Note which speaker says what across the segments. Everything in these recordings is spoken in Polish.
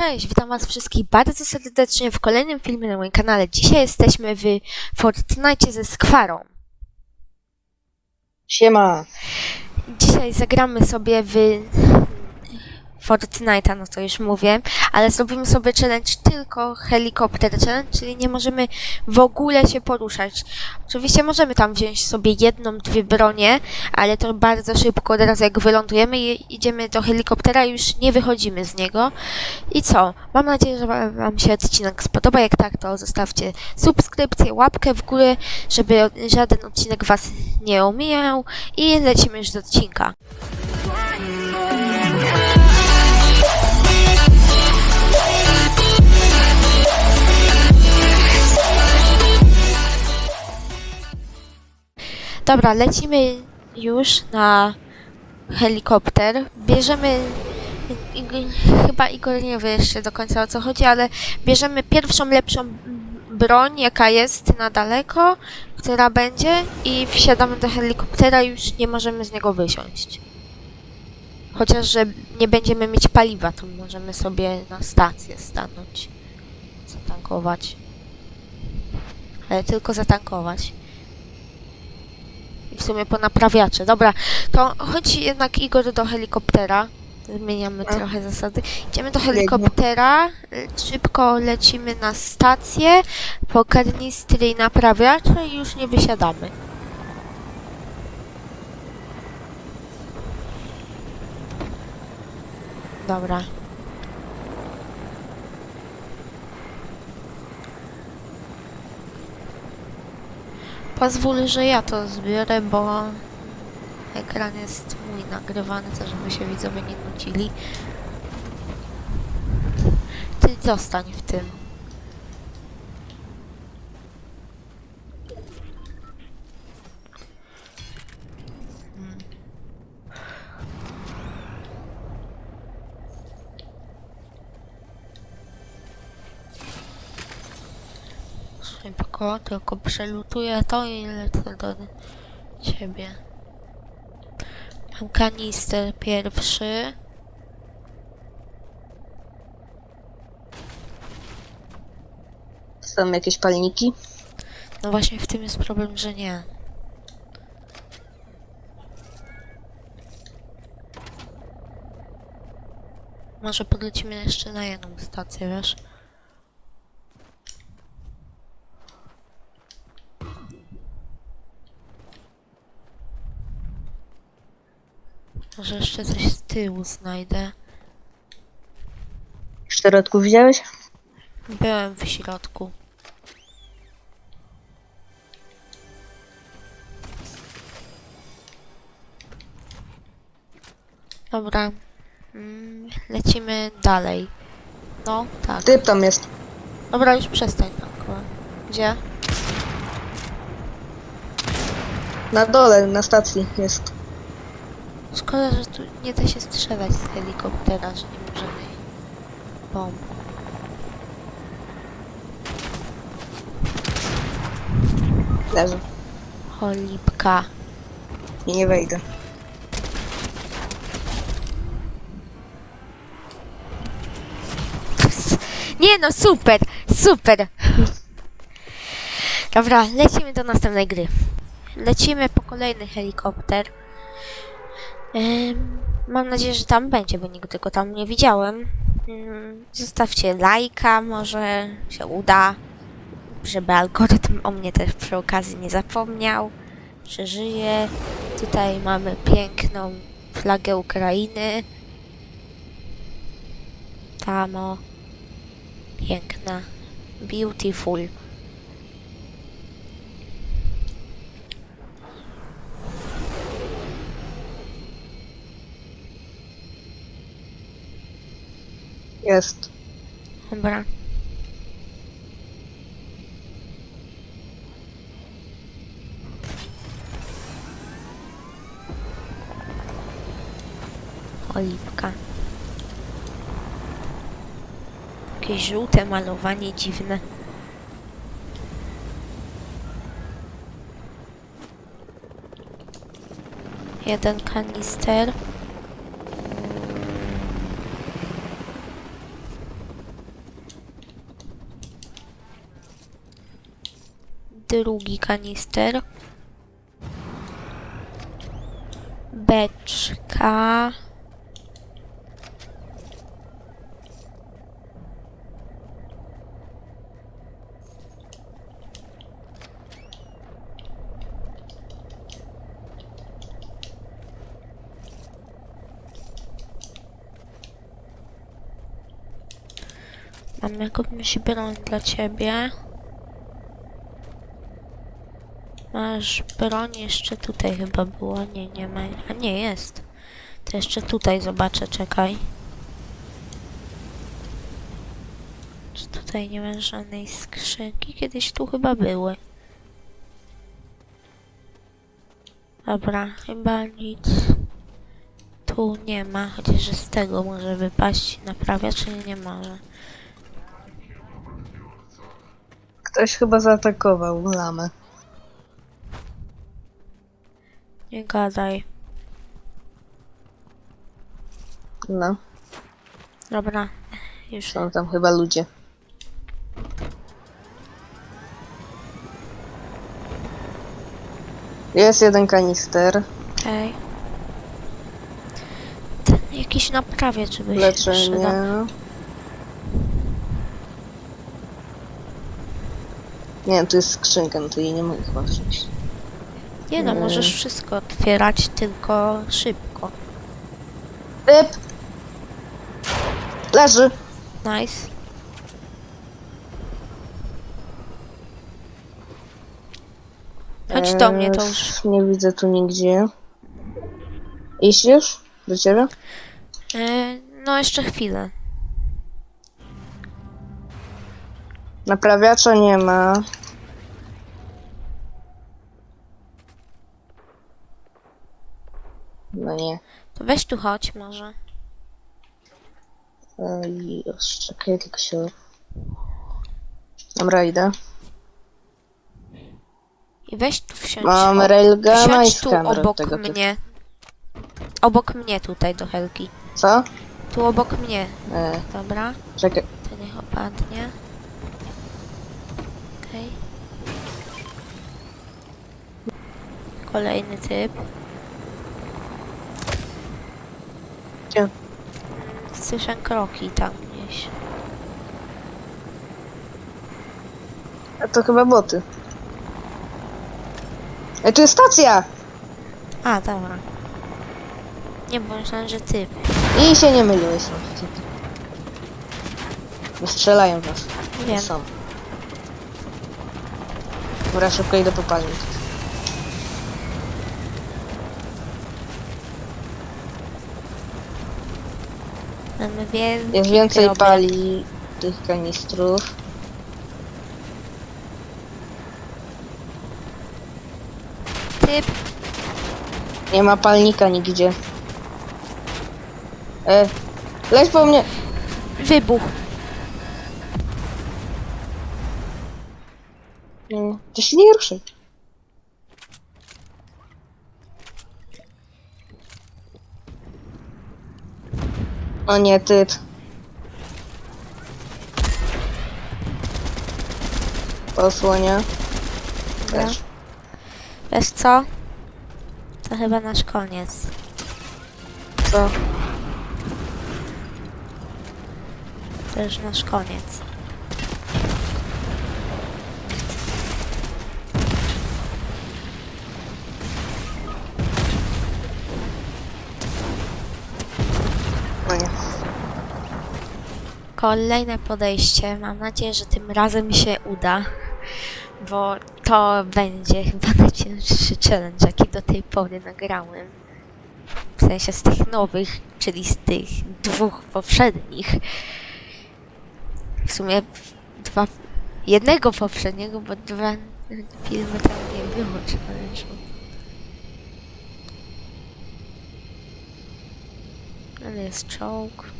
Speaker 1: Cześć, witam was wszystkich bardzo serdecznie w kolejnym filmie na moim kanale. Dzisiaj jesteśmy w Fortnite ze Skwarą.
Speaker 2: Siema.
Speaker 1: Dzisiaj zagramy sobie w Fortnite'a, no to już mówię, ale zrobimy sobie challenge tylko helikopter challenge, czyli nie możemy w ogóle się poruszać. Oczywiście możemy tam wziąć sobie jedną, dwie bronie, ale to bardzo szybko, od razu jak wylądujemy idziemy do helikoptera i już nie wychodzimy z niego. I co? Mam nadzieję, że wam się odcinek spodoba. Jak tak, to zostawcie subskrypcję, łapkę w górę, żeby żaden odcinek was nie omijał. I lecimy już do odcinka. Dobra, lecimy już na helikopter. Bierzemy. Chyba Igor nie wie jeszcze do końca o co chodzi, ale bierzemy pierwszą lepszą broń, jaka jest na daleko, która będzie, i wsiadamy do helikoptera i już nie możemy z niego wysiąść. Chociaż, że nie będziemy mieć paliwa, to możemy sobie na stację stanąć, zatankować. Ale tylko zatankować. W sumie po naprawiacze. Dobra, to chodź jednak Igor do helikoptera. Zmieniamy
Speaker 2: A.
Speaker 1: trochę zasady. Idziemy do helikoptera, szybko lecimy na stację, po karnistry i naprawiacze i już nie wysiadamy. Dobra. Pozwól, że ja to zbiorę, bo ekran jest mój nagrywany, to żeby się widzowie nie nudzili. Ty zostań w tym. Mm. Szybko, tylko przelutuję to i lecę do ciebie. Mam kanister pierwszy.
Speaker 2: Są jakieś palniki?
Speaker 1: No właśnie w tym jest problem, że nie. Może podlecimy jeszcze na jedną stację, wiesz? Może jeszcze coś z tyłu znajdę.
Speaker 2: W środku widziałeś?
Speaker 1: Byłem w środku. Dobra. Mm, lecimy dalej. No, tak.
Speaker 2: Typ tam jest.
Speaker 1: Dobra, już przestań tankować. Gdzie?
Speaker 2: Na dole, na stacji jest.
Speaker 1: Szkoda, że tu nie da się strzelać z helikoptera, że nie możemy bomb.
Speaker 2: Leży.
Speaker 1: Cholipka.
Speaker 2: Nie wejdę.
Speaker 1: Nie no, super, super. Dobra, lecimy do następnej gry. Lecimy po kolejny helikopter. Mam nadzieję, że tam będzie, bo nigdy go tam nie widziałem. Ym, Zostawcie lajka, może się uda, żeby algorytm o mnie też przy okazji nie zapomniał. Przeżyje. Tutaj mamy piękną flagę Ukrainy. Tam o. Piękna. Beautiful.
Speaker 2: Jest.
Speaker 1: Dobra. Olipka. Jakieś żółte malowanie dziwne. Jeden kanister. Drugi kanister. Beczka. Mam jakąś broń dla ciebie. Masz broń jeszcze tutaj chyba była. Nie, nie ma. A nie, jest. To jeszcze tutaj zobaczę, czekaj. Czy tutaj nie ma żadnej skrzynki? Kiedyś tu chyba były. Dobra, chyba nic tu nie ma, chociaż z tego może wypaść naprawia, czy nie może.
Speaker 2: Ktoś chyba zaatakował lamę.
Speaker 1: Nie gadaj.
Speaker 2: No,
Speaker 1: Dobra, już.
Speaker 2: są tam chyba ludzie. Jest jeden kanister.
Speaker 1: Okej. Ten Jakiś naprawiacz by się
Speaker 2: Leczenie.
Speaker 1: przydał.
Speaker 2: Nie, tu jest skrzynka, no to jej nie mogę chyba wziąć.
Speaker 1: Nie no, możesz wszystko otwierać, tylko szybko.
Speaker 2: Ryb! Leży!
Speaker 1: Nice. Chodź do mnie, to
Speaker 2: Eee,
Speaker 1: już.
Speaker 2: Nie widzę tu nigdzie. Iść już? Do ciebie?
Speaker 1: E, no jeszcze chwilę.
Speaker 2: Naprawiacza nie ma. No nie.
Speaker 1: To weź tu chodź może.
Speaker 2: Ej, już, czekaj, tylko się... Dobra, idę.
Speaker 1: I weź tu wsiądź.
Speaker 2: Mam
Speaker 1: o-
Speaker 2: railguna i
Speaker 1: Wsiądź tu
Speaker 2: skaner od
Speaker 1: obok
Speaker 2: tego typu.
Speaker 1: mnie. Obok mnie tutaj do Helki.
Speaker 2: Co?
Speaker 1: Tu obok mnie.
Speaker 2: E,
Speaker 1: Dobra.
Speaker 2: czekaj.
Speaker 1: To niech opadnie. Okej. Kolejny typ. Słyszę kroki tam gdzieś.
Speaker 2: A to chyba boty. Ej, tu jest stacja!
Speaker 1: A, dobra. Nie, bo myślałem, że typ.
Speaker 2: I się nie myliłeś. no. Nie strzelają w nas.
Speaker 1: Wiem.
Speaker 2: Są. Dobra, szybko idę popalić.
Speaker 1: Mamy wielki
Speaker 2: Jest więcej
Speaker 1: problem.
Speaker 2: pali tych kanistrów.
Speaker 1: Typ.
Speaker 2: Nie ma palnika nigdzie. E, leć po mnie.
Speaker 1: Wybuch.
Speaker 2: Nie, to się nie ruszy. O nie, typ. Posłonia.
Speaker 1: Dobra.
Speaker 2: Też.
Speaker 1: Wiesz co? To chyba nasz koniec.
Speaker 2: Co?
Speaker 1: To już nasz koniec. Kolejne podejście. Mam nadzieję, że tym razem się uda. Bo to będzie chyba najcięższy challenge, jaki do tej pory nagrałem. W sensie z tych nowych, czyli z tych dwóch poprzednich. W sumie dwa. Jednego poprzedniego, bo dwa filmy tam nie było challenge'u. Ale jest czołg.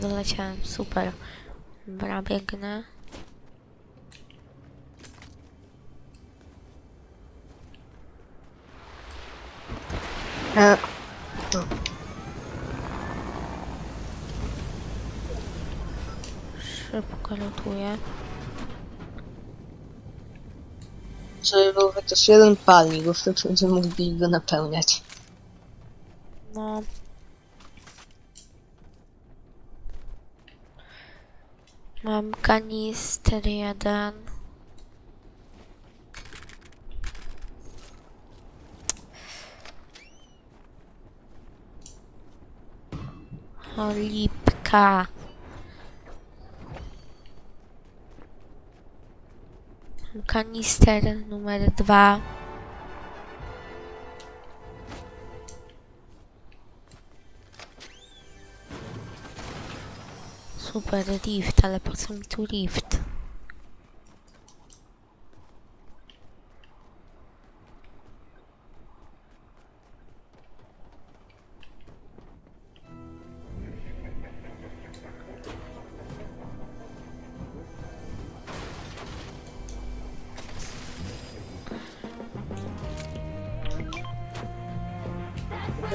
Speaker 1: Nie doleciałem, super. Dobra, biegnę.
Speaker 2: E,
Speaker 1: Szybko lutuję.
Speaker 2: żeby był chociaż jeden palnik, bo wtedy będziemy mogli go napełniać.
Speaker 1: No. Mam kanister jeden. Cholipka. Mam Kanister numer dwa. Super lift, ale po co mi tu lift?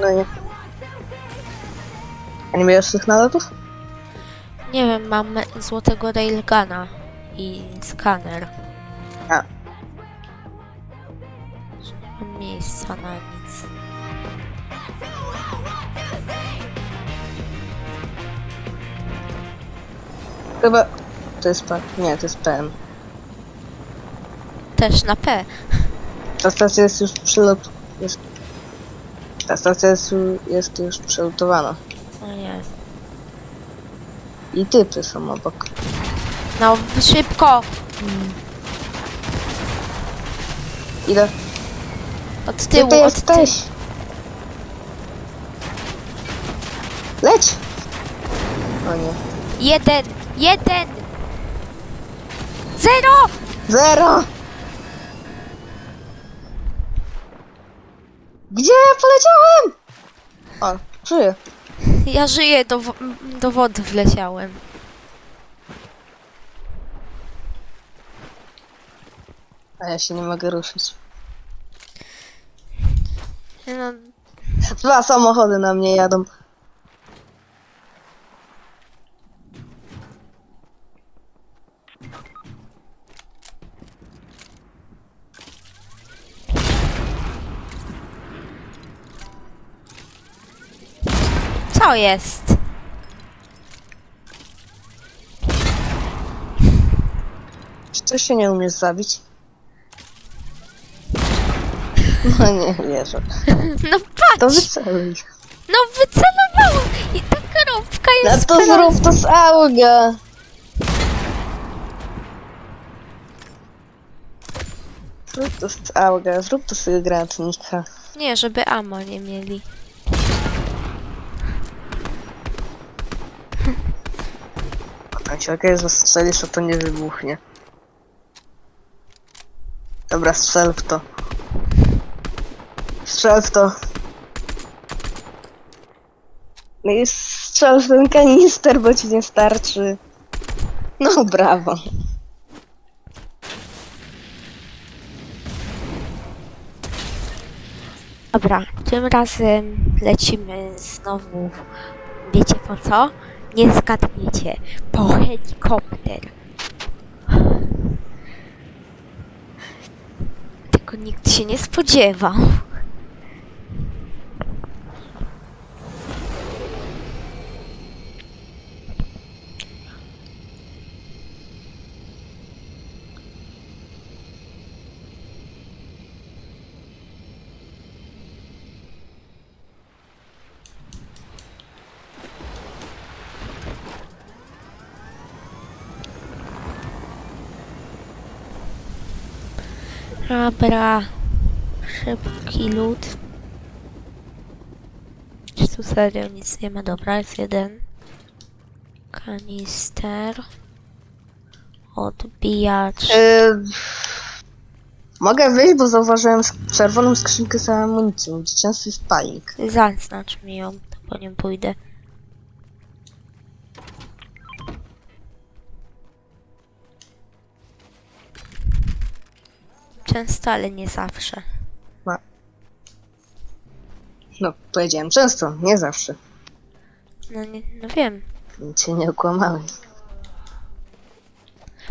Speaker 2: No nie. A nie miałeś tych?
Speaker 1: Mam złotego railguna i skaner.
Speaker 2: A.
Speaker 1: Mam miejsca na nic.
Speaker 2: Chyba... To jest P. Nie, to jest PM.
Speaker 1: Też na P.
Speaker 2: Ta stacja jest już przylot... Jest... Ta stacja jest, jest już przelutowana.
Speaker 1: O nie.
Speaker 2: I typy są obok.
Speaker 1: No, szybko!
Speaker 2: Ile?
Speaker 1: Od
Speaker 2: Gdzie
Speaker 1: tyłu,
Speaker 2: ty
Speaker 1: od tyłu.
Speaker 2: jesteś? Leć! O nie.
Speaker 1: Jeden! Jeden! Zero!
Speaker 2: Zero! Gdzie ja poleciałem? O, żyję.
Speaker 1: Ja żyję, do, do wody wleciałem.
Speaker 2: A ja się nie mogę ruszyć.
Speaker 1: No,
Speaker 2: Dwa samochody na mnie jadą.
Speaker 1: to jest?
Speaker 2: Co się nie umiesz zabić? No nie wierzę.
Speaker 1: No patrz!
Speaker 2: To wyceluj.
Speaker 1: No wycelowałam! I ta karobka
Speaker 2: No
Speaker 1: jest...
Speaker 2: to zrób to z auga. Zrób to z auga, zrób to z granatnika.
Speaker 1: Nie, żeby amo nie mieli.
Speaker 2: A ci okej, zastrzelisz, to to nie wybuchnie. Dobra, strzel w to. Strzel w to. No i strzel w ten kanister, bo ci nie starczy. No brawo.
Speaker 1: Dobra, tym razem lecimy znowu. Wiecie po co? Nie zgadniecie. Po helikopter. Tego nikt się nie spodziewał. Dobra. Szybki lód. Czy tu serio nic nie ma? Dobra, jest jeden. Kanister. Odbijacz.
Speaker 2: Yy, mogę wyjść, bo zauważyłem sk- czerwoną skrzynkę z amunicją, jest palnik.
Speaker 1: Zaznacz mi ją, to po nią pójdę. Często, ale nie zawsze.
Speaker 2: No, powiedziałem często, nie zawsze.
Speaker 1: No, nie, no wiem.
Speaker 2: Nic się nie okłamałem.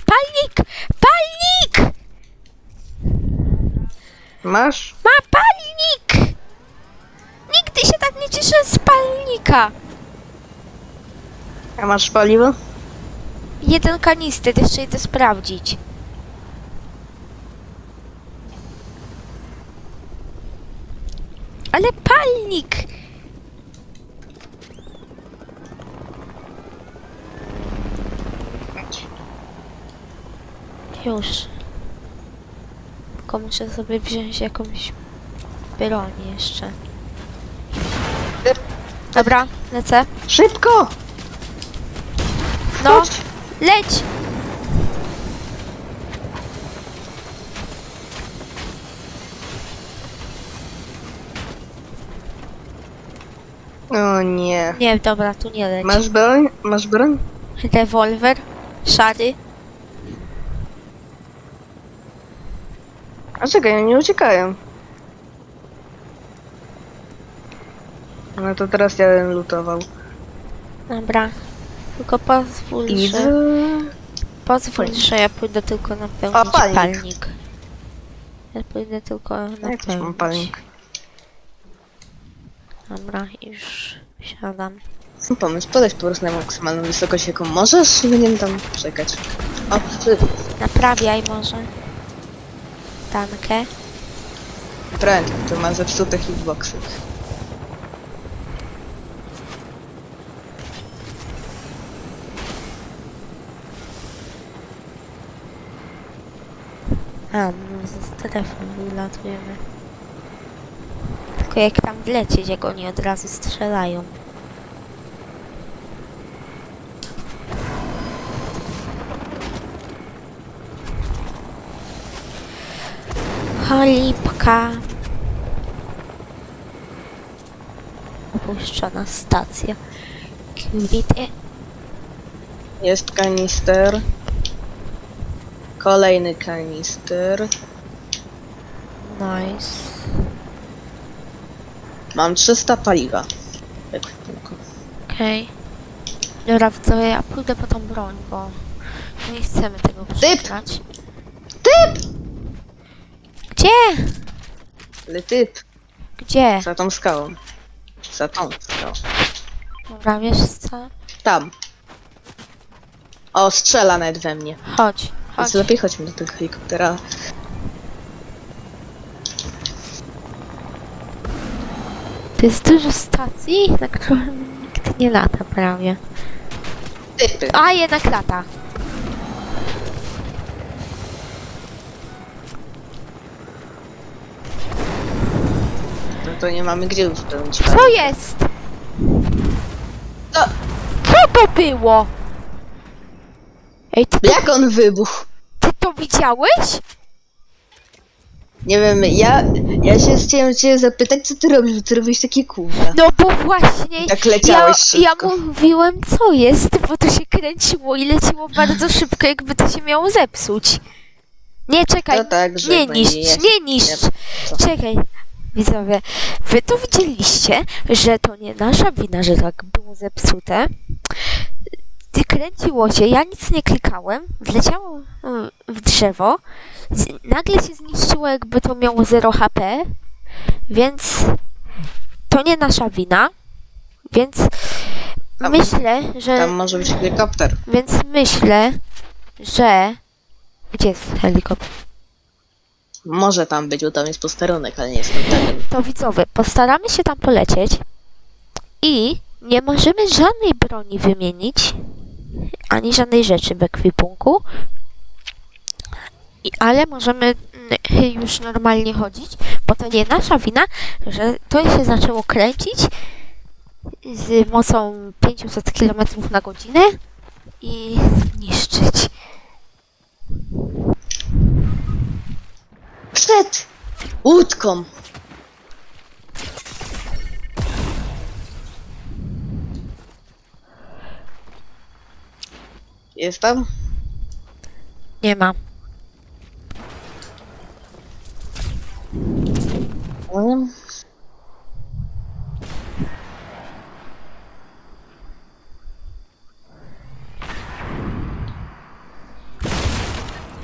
Speaker 1: Palnik! Palnik!
Speaker 2: Masz?
Speaker 1: Ma palnik! Nigdy się tak nie cieszę z palnika.
Speaker 2: A masz paliwo?
Speaker 1: Jeden kanister, jeszcze idę sprawdzić. Ale palnik! Już. Tylko muszę sobie wziąć jakąś broń jeszcze. Dobra, lecę.
Speaker 2: Szybko!
Speaker 1: No,
Speaker 2: Chodź!
Speaker 1: leć!
Speaker 2: O nie.
Speaker 1: Nie, dobra, tu nie leć.
Speaker 2: Masz broń? Masz broń?
Speaker 1: Rewolwer, szary.
Speaker 2: A czekaj, oni uciekają. No to teraz ja bym lutował.
Speaker 1: Dobra. Tylko pozwól,
Speaker 2: Idę.
Speaker 1: że... Pozwól, że ja pójdę tylko napełnić
Speaker 2: A, palnik.
Speaker 1: palnik. Ja pójdę tylko
Speaker 2: Jak też mam
Speaker 1: napełnić.
Speaker 2: palnik?
Speaker 1: Dobra, już siadam.
Speaker 2: Mam pomysł, podać po prostu na maksymalną wysokość jaką możesz i będziemy tam czekać. O, ty,
Speaker 1: Naprawiaj może. Tankę.
Speaker 2: trend, to ma zepsute hitboxy.
Speaker 1: A, no ze strefy wylatujemy. Tylko jak tam wlecieć, jak oni od razu strzelają. Cholipka. Opuszczona stacja. Kwity.
Speaker 2: Jest kanister. Kolejny kanister.
Speaker 1: Nice.
Speaker 2: Mam 300 paliwa. Jak tylko.
Speaker 1: Okej. Dobra, widzowie, ja pójdę po tą broń, bo nie chcemy tego przegrać.
Speaker 2: Typ!
Speaker 1: Gdzie?
Speaker 2: Ale typ,
Speaker 1: Gdzie?
Speaker 2: za tą skałą. Za tą skałą.
Speaker 1: Dobra, wiesz co?
Speaker 2: Tam. O, strzela nawet we mnie.
Speaker 1: Chodź, chodź.
Speaker 2: Więc lepiej chodźmy do tego helikoptera.
Speaker 1: To jest dużo stacji, na którym nikt nie lata prawie.
Speaker 2: Typy.
Speaker 1: A, jednak lata.
Speaker 2: No to nie mamy gdzie uzupełnić
Speaker 1: Co jest?
Speaker 2: Co?
Speaker 1: Co to było? Ej, ty
Speaker 2: Jak on wybuchł?
Speaker 1: ty to widziałeś?
Speaker 2: Nie wiem, ja, ja się chciałem cię zapytać, co ty robisz, bo ty robisz takie kółka.
Speaker 1: No bo właśnie
Speaker 2: Tak
Speaker 1: ja,
Speaker 2: leciałeś
Speaker 1: ja
Speaker 2: szybko.
Speaker 1: mówiłem co jest, bo to się kręciło i leciło bardzo szybko, jakby to się miało zepsuć. Nie, czekaj,
Speaker 2: To tak, że
Speaker 1: nie niszcz,
Speaker 2: jeść.
Speaker 1: nie niszcz.
Speaker 2: Co?
Speaker 1: Czekaj, widzowie, wy to widzieliście, że to nie nasza wina, że tak było zepsute. Ty kręciło się, ja nic nie klikałem, wleciało mm, w drzewo, nagle się zniszczyło, jakby to miało 0 HP, więc to nie nasza wina, więc
Speaker 2: Tam-
Speaker 1: myślę, że...
Speaker 2: Tam może być helikopter.
Speaker 1: Więc myślę, że. Gdzie jest helikopter?
Speaker 2: Może tam być, bo tam jest posterunek, ale nie jestem pewien.
Speaker 1: To widzowie, postaramy się tam polecieć i nie możemy żadnej broni wymienić, ani żadnej rzeczy w ekwipunku, I, ale możemy mm, już normalnie chodzić, bo to nie nasza wina, że to się zaczęło kręcić z mocą 500 km na godzinę i niszczyć.
Speaker 2: Przed łódką. Jest tam?
Speaker 1: Nie ma.
Speaker 2: No.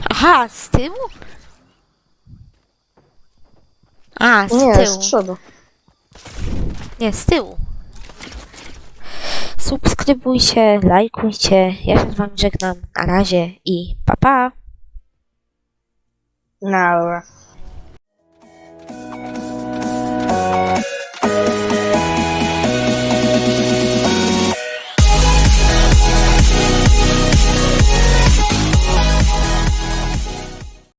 Speaker 1: Aha, z tyłu? A, z
Speaker 2: Nie, z
Speaker 1: tyłu.
Speaker 2: przodu.
Speaker 1: Nie, z tyłu. Subskrybujcie, lajkujcie. Ja się z wami żegnam. Na razie i pa pa.
Speaker 2: Nara.